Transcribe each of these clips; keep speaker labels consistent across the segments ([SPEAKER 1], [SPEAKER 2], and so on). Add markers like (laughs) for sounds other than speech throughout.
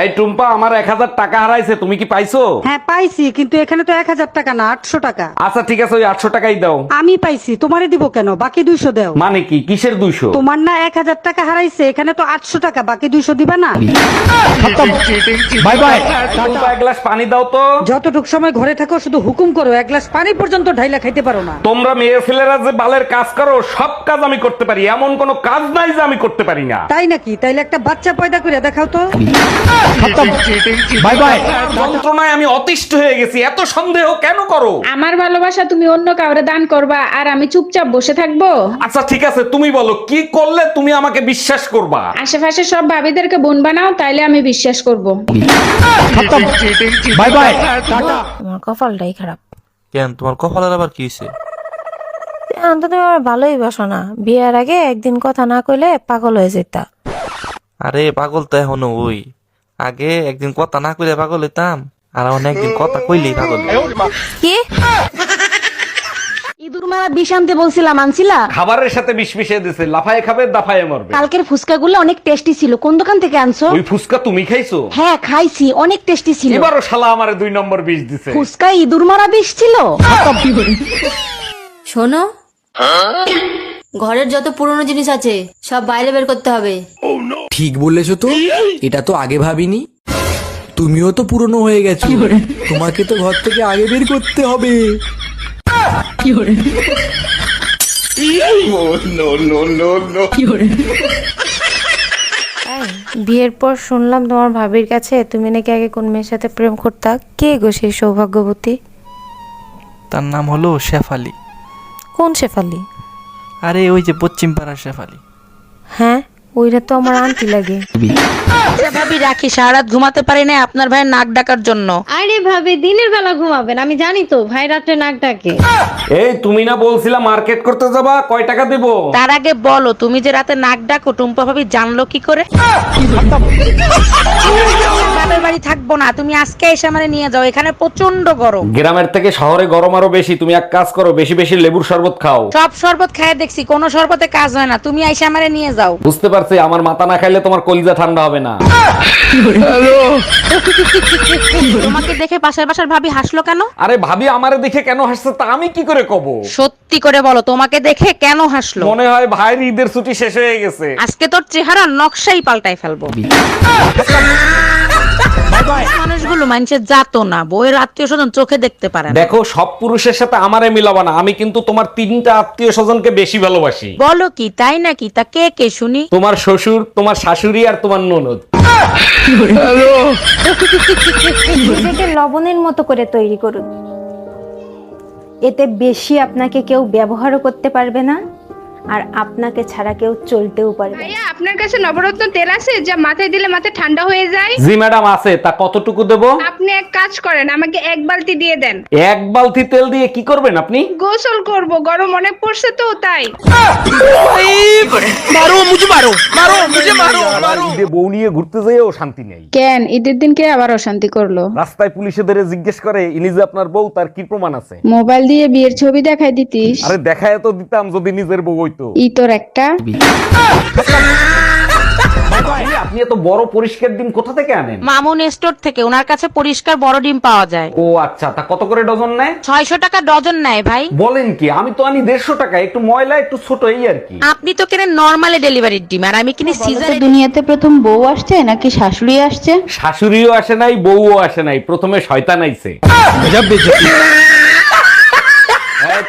[SPEAKER 1] এই টুম্পা আমার এক হাজার টাকা হারাইছে তুমি কি পাইছো?
[SPEAKER 2] হ্যাঁ পাইছি কিন্তু এখানে তো এক হাজার টাকা না আটশো টাকা।
[SPEAKER 1] আচ্ছা ঠিক আছে ওই আটশো টাকাই দাও।
[SPEAKER 2] আমি পাইছি তোমারে দিব কেন? বাকি দুইশো দাও।
[SPEAKER 1] মানে কি? কিসের দুইশো?
[SPEAKER 2] তোমার না এক হাজার টাকা হারাইছে এখানে তো আটশো টাকা বাকি দুইশো দিবা না?
[SPEAKER 1] Bye bye. টুম্পা এক গ্লাস পানি দাও তো।
[SPEAKER 2] যতটুক সময় ঘরে থাকো শুধু হুকুম করো এক গ্লাস পানি পর্যন্ত ঢাইলা খাইতে পারো না।
[SPEAKER 1] তোমরা মেয়ে ছেলেরা যে বালের কাজ করো সব কাজ আমি করতে পারি। এমন কোনো কাজ নাই যে আমি করতে পারি না।
[SPEAKER 2] তাই নাকি? তাইলে একটা বাচ্চা পয়দা করে দেখাও তো।
[SPEAKER 1] বাই বাই যন্ত্রণায় আমি অতিষ্ঠ হয়ে গেছি এত সন্দেহ কেন করো?
[SPEAKER 3] আমার ভালোবাসা তুমি অন্য কাউরে দান করবা আর আমি চুপচাপ বসে থাকব।
[SPEAKER 1] আচ্ছা ঠিক আছে তুমি বলো কি করলে তুমি আমাকে বিশ্বাস করবা?
[SPEAKER 3] আশেপাশে সব ভাবিদেরকে বোন বানাও তাইলে আমি বিশ্বাস করব।
[SPEAKER 1] বাই বাই
[SPEAKER 4] তোমার কপালটাই খারাপ।
[SPEAKER 5] কেন তোমার কপালের আবার কি হয়েছে?
[SPEAKER 4] এখন আমার ভালোই বাসো না। বিয়ের আগে একদিন কথা না কইলে পাগল হয়ে যেতা।
[SPEAKER 5] আরে পাগল তো এখনও ওই। আগে একদিন কথা না কইলে পাগল হইতাম আর এখন একদিন কথা কইলেই পাগল।
[SPEAKER 4] কি?
[SPEAKER 6] ইঁদুর মারা বিষ আনতে বলছিলাম আনছিলা?
[SPEAKER 1] খাবারের সাথে বিষ মিশিয়ে দিছে লাফায় খাবে দাফায় মরবে।
[SPEAKER 6] কালকের ফুচকাগুলো অনেক টেস্টি ছিল। কোন দোকান থেকে আনছো?
[SPEAKER 1] ওই ফুসকা তুমি খাইছো?
[SPEAKER 6] হ্যাঁ খাইছি অনেক টেস্টি ছিল।
[SPEAKER 1] এবারও শালা আমারে দুই নম্বর বিষ দিছে।
[SPEAKER 6] ফুচকা ইঁদুর মারা বিষ ছিল?
[SPEAKER 7] শোনো ঘরের যত পুরনো জিনিস আছে সব বাইরে বের করতে হবে।
[SPEAKER 8] ঠিক বলেছ তো? এটা তো আগে ভাবিনি। তুমিও তো পুরনো হয়ে গেছো। তোমাকে তো ঘর থেকে আগে বের করতে হবে।
[SPEAKER 4] এই, বিয়ের পর শুনলাম তোমার ভাবির কাছে তুমি নাকি আগে কোন মেয়ের সাথে প্রেম করতা? কে গো সেই সৌভাগ্যবতী?
[SPEAKER 5] তার নাম হলো শেফালি।
[SPEAKER 4] কোন শেফালি?
[SPEAKER 5] আরে ওই যে পশ্চিম পাড়ার শেফালি।
[SPEAKER 4] হ্যাঁ ওইটা তো আমার আন্টি লাগে।
[SPEAKER 6] ভাবি। রাখি সারা রাত ঘুমাতে পারি না আপনার ভাই নাক ডাকার জন্য।
[SPEAKER 9] আরে ভাবি দিনের বেলা ঘুমাবেন আমি জানি তো ভাই রাতে নাক ডাকে।
[SPEAKER 1] এই তুমি না বলছিলা মার্কেট করতে যাবা কয় টাকা দেবো?
[SPEAKER 6] তার আগে বলো তুমি যে রাতে নাক ডাকো টুম্পা ভাবি জানলো কি করে? (laughs) বাপের বাড়ি থাকব না তুমি আজকে এসে আমারে নিয়ে যাও এখানে প্রচণ্ড গরম।
[SPEAKER 1] গ্রামের থেকে শহরে গরম আরও বেশি তুমি এক কাজ করো বেশি বেশি লেবুর শরবত খাও।
[SPEAKER 6] সব শরবত খায় দেখছি কোনো শরবতে কাজ হয় না তুমি এসে আমারে নিয়ে যাও।
[SPEAKER 1] বুঝতে পারছি আমার মাথা না খাইলে তোমার কলিজা ঠান্ডা হবে না।
[SPEAKER 6] তোমাকে দেখে পাশের বাসার ভাবি হাসলো কেন?
[SPEAKER 1] আরে ভাবি আমারে দেখে কেন হাসছে তা আমি কি করে কব?
[SPEAKER 6] সত্যি করে বলো তোমাকে দেখে কেন হাসলো?
[SPEAKER 1] মনে হয় ভাইয়ের ঈদের ছুটি শেষ হয়ে গেছে।
[SPEAKER 6] আজকে তোর চেহারা নকশাই পাল্টাই ফেলব। মানুষগুলো মানুষের জাতো না। বইয়ের আত্মীয় স্বজন চোখে দেখতে পারে না।
[SPEAKER 1] দেখো সব পুরুষের সাথে আমারে মিলাবা না। আমি কিন্তু তোমার তিনটা আত্মীয় স্বজনকে বেশি ভালোবাসি।
[SPEAKER 6] বলো কি তাই নাকি? তা কে কে শুনি।
[SPEAKER 1] তোমার শ্বশুর তোমার শাশুড়ি আর তোমার ননদ।
[SPEAKER 10] নিজেকে লবণের মতো করে তৈরি করুন। এতে বেশি আপনাকে কেউ ব্যবহারও করতে পারবে না আর আপনাকে ছাড়া কেউ চলতেও পারবে না।
[SPEAKER 3] আপনার কাছে নবরত্ন তেল আছে? যা মাথায় দিলে মাথা ঠান্ডা হয়ে যায়।
[SPEAKER 1] জি ম্যাডাম আছে। তা কতটুকু দেব?
[SPEAKER 3] আপনি এক কাজ করেন আমাকে এক বালতি দিয়ে দেন।
[SPEAKER 1] এক বালতি তেল দিয়ে কি করবেন আপনি?
[SPEAKER 3] গোসল করব গরম অনেক পড়ছে তো তাই।
[SPEAKER 1] ঈদে বউ নিয়ে ঘুরতে যেয়েও শান্তি নেই।
[SPEAKER 3] কেন? ঈদের দিনকে আবার অশান্তি করল?
[SPEAKER 1] রাস্তায় পুলিশে ধরে জিজ্ঞেস করে ইনি যে আপনার বউ তার কি প্রমাণ আছে?
[SPEAKER 3] মোবাইল দিয়ে বিয়ের ছবি দেখাই দিতিস?
[SPEAKER 1] আরে দেখায় তো দিতাম যদি নিজের বউ হইতো।
[SPEAKER 3] ই তোর একটা
[SPEAKER 1] আপনি এত বড় পরিষ্কার ডিম কোথা থেকে আনেন?
[SPEAKER 6] মামুন স্টোর থেকে ওনার কাছে পরিষ্কার বড় ডিম পাওয়া যায়।
[SPEAKER 1] ও আচ্ছা তা কত করে ডজন নেয়?
[SPEAKER 6] ছয়শো টাকা ডজন নেয় ভাই।
[SPEAKER 1] বলেন কি আমি তো আনি দেড়শো টাকা একটু ময়লা একটু ছোট এই আর কি।
[SPEAKER 6] আপনি তো কেনেন নর্মালি ডেলিভারির ডিম আর আমি কিনি সিজার
[SPEAKER 9] দুনিয়াতে প্রথম বউ আসছে নাকি শাশুড়ি আসছে?
[SPEAKER 1] শাশুড়িও আসে নাই বউও আসে নাই প্রথমে শয়তান আইছে।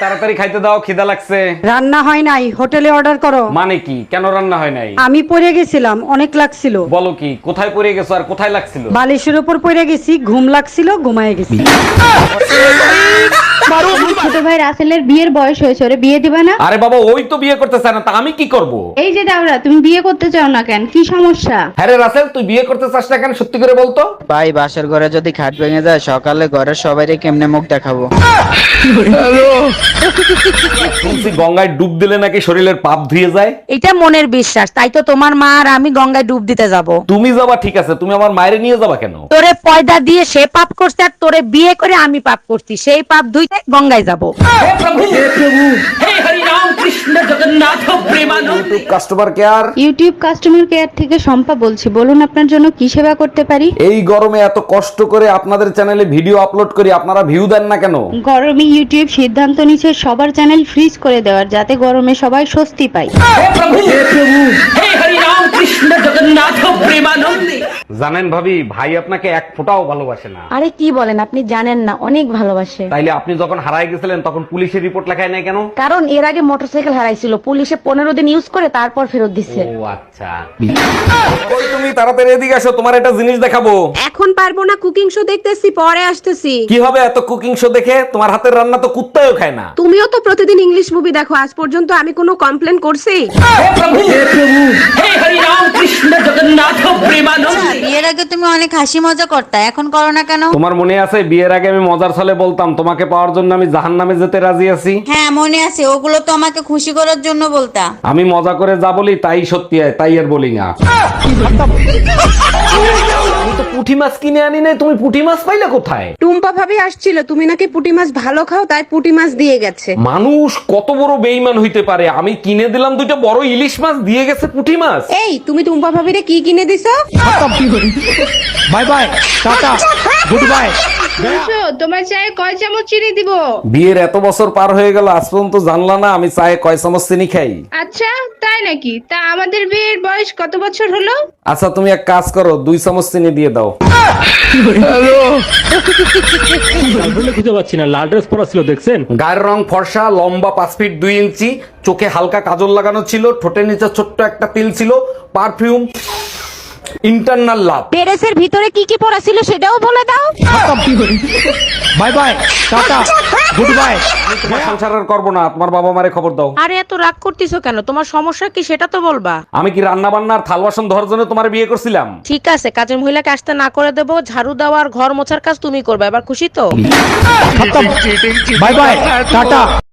[SPEAKER 1] তাড়াতাড়ি খাইতে দাও খিদা লাগছে।
[SPEAKER 2] রান্না হয় নাই হোটেলে অর্ডার করো।
[SPEAKER 1] মানে কি? কেন রান্না হয় নাই?
[SPEAKER 2] আমি পড়ে গেছিলাম অনেক লাগছিল।
[SPEAKER 1] বলো কি কোথায় পড়ে গেছো আর কোথায় লাগছিল?
[SPEAKER 2] বালিশের উপর পড়ে গেছি ঘুম লাগছিল ঘুমায় গেছি।
[SPEAKER 9] ছোট ভাই রাসেলের বিয়ের বয়স হয়েছে ওরে বিয়ে দিবা না?
[SPEAKER 1] আরে বাবা ওই তো বিয়ে করতে চায় না তা আমি কি করব?
[SPEAKER 9] এই যে দাওরা তুমি বিয়ে করতে চাও না কেন? কি সমস্যা?
[SPEAKER 1] রাসেল তুই বিয়ে করতে চাস না কেন সত্যি করে বলতো?
[SPEAKER 8] ভাই বাসার ঘরে যদি খাট ভেঙে যায় সকালে ঘরের সবাইকে কেমনে মুখ দেখাবো?
[SPEAKER 1] শুনছি গঙ্গায় ডুব দিলে নাকি শরীরের পাপ ধুয়ে যায়?
[SPEAKER 6] এটা মনের বিশ্বাস তাই তো তোমার মা আর আমি গঙ্গায় ডুব দিতে যাব।
[SPEAKER 1] তুমি যাবা ঠিক আছে তুমি আমার মায়ের নিয়ে যাবা কেন?
[SPEAKER 6] তোরে পয়দা দিয়ে সে পাপ করছে আর তোরে বিয়ে করে আমি পাপ করছি সেই পাপ ধুইতে গঙ্গায় যাব।
[SPEAKER 1] Customer care
[SPEAKER 3] YouTube customer care থেকে শম্পা বলছি বলুন আপনার জন্য কি সেবা করতে পারি?
[SPEAKER 1] এই গরমে এত কষ্ট করে আপনাদের চ্যানেলে ভিডিও আপলোড করি আপনারা ভিউ দেন না কেন?
[SPEAKER 3] গরমে ইউটিউব সিদ্ধান্ত নিচ্ছে সবার চ্যানেল ফ্রিজ করে দেওয়ার যাতে গরমে সবাই স্বস্তি পায়।
[SPEAKER 1] জানেন ভাবি ভাই আপনাকে এক ফোঁটাও ভালোবাসে না।
[SPEAKER 6] আরে কি বলেন আপনি জানেন না অনেক ভালোবাসে।
[SPEAKER 1] তাইলে আপনি যখন হারাই গেছিলেন তখন পুলিশের রিপোর্ট লেখায় নাই কেন?
[SPEAKER 6] কারণ এর আগে মোটরসাইকেল হারাইছিল পুলিশে পনেরো দিন ইউজ করে তারপর ফেরত দিচ্ছে
[SPEAKER 1] ও আচ্ছা। ওই তুমি তাড়াতাড়ি এদিকে আসো তোমার একটা জিনিস দেখাবো।
[SPEAKER 6] এখন পারব না কুকিং শো দেখতেছি পরে আসতেছি।
[SPEAKER 1] কি হবে এত কুকিং শো দেখে? তোমার হাতের রান্না তো কুত্তাও খায় না।
[SPEAKER 6] তুমিও তো প্রতিদিন ইংলিশ মুভি দেখো আজ পর্যন্ত আমি কোনো কমপ্লেন করছি?
[SPEAKER 7] বিয়ের আগে তুমি অনেক হাসি মজা করতা এখন করো না কেন?
[SPEAKER 1] তোমার মনে আছে বিয়ের আগে আমি মজার ছলে বলতাম তোমাকে পাওয়ার জন্য আমি জাহান নামে যেতে রাজি আছি?
[SPEAKER 7] হ্যাঁ মনে আছে ওগুলো তো আমাকে খুশি করার জন্য বলতা।
[SPEAKER 1] আমি মজা করে যা বলি তাই সত্যি হয় তাই আর বলি না। পুঁটি মাছ কিনে আনি নাই তুমি পুঁটি মাছ পাইলে কোথায়?
[SPEAKER 6] টুম্পা ভাবি আসছিল তুমি নাকি পুঁটি মাছ ভালো খাও তাই পুঁটি মাছ দিয়ে গেছে।
[SPEAKER 1] মানুষ কত বড় বেইমান হইতে পারে? আমি কিনে দিলাম দুইটা বড় ইলিশ মাছ দিয়ে গেছে পুঁটি মাছ।
[SPEAKER 6] এই তুমি টুম্পা ভাবিরে কি কিনে দিছো?
[SPEAKER 8] Bye bye tata (laughs) good bye
[SPEAKER 3] তোমার চায়ে কয় চামচ চিনি দিব?
[SPEAKER 1] বিয়ের এত বছর পার হয়ে গেল আজ পর্যন্ত জানলা না আমি চায়ে কয় চামচ চিনি খাই?
[SPEAKER 3] আচ্ছা তাই নাকি? তা আমাদের বিয়ের বয়স কত বছর হলো?
[SPEAKER 1] আচ্ছা তুমি এক কাজ করো দুই চামচ চিনি দিয়ে দাও।
[SPEAKER 11] খুঁজে পাচ্ছি না লাল ড্রেস পরা ছিল দেখছেন?
[SPEAKER 1] গায়ের রং ফর্সা লম্বা পাঁচ ফিট দুই ইঞ্চি চোখে হালকা কাজল লাগানো ছিল ঠোঁটের নিচে ছোট্ট একটা তিল ছিল পারফিউম ইন্টারনাল লাভ
[SPEAKER 6] পেরেসের ভিতরে কি কি পড়া ছিল সেটাও বলে দাও।
[SPEAKER 8] Bye bye tata good bye
[SPEAKER 1] তোমার সংসার আর করব না তোমার বাবা মারে খবর দাও।
[SPEAKER 6] আরে এত রাগ করতেছো কেন? তোমার সমস্যা কি সেটা তো বলবা।
[SPEAKER 1] আমি কি রান্না বান্নার থাল বাসন ধরার জন্য তোমার বিয়ে করছিলাম?
[SPEAKER 6] ঠিক আছে কাজের মহিলাকে আসতে না করে দেবো ঝাড়ু দেওয়া আর ঘর মোছার কাজ তুমি করবে এবার খুশি তো?
[SPEAKER 8] Bye bye tata.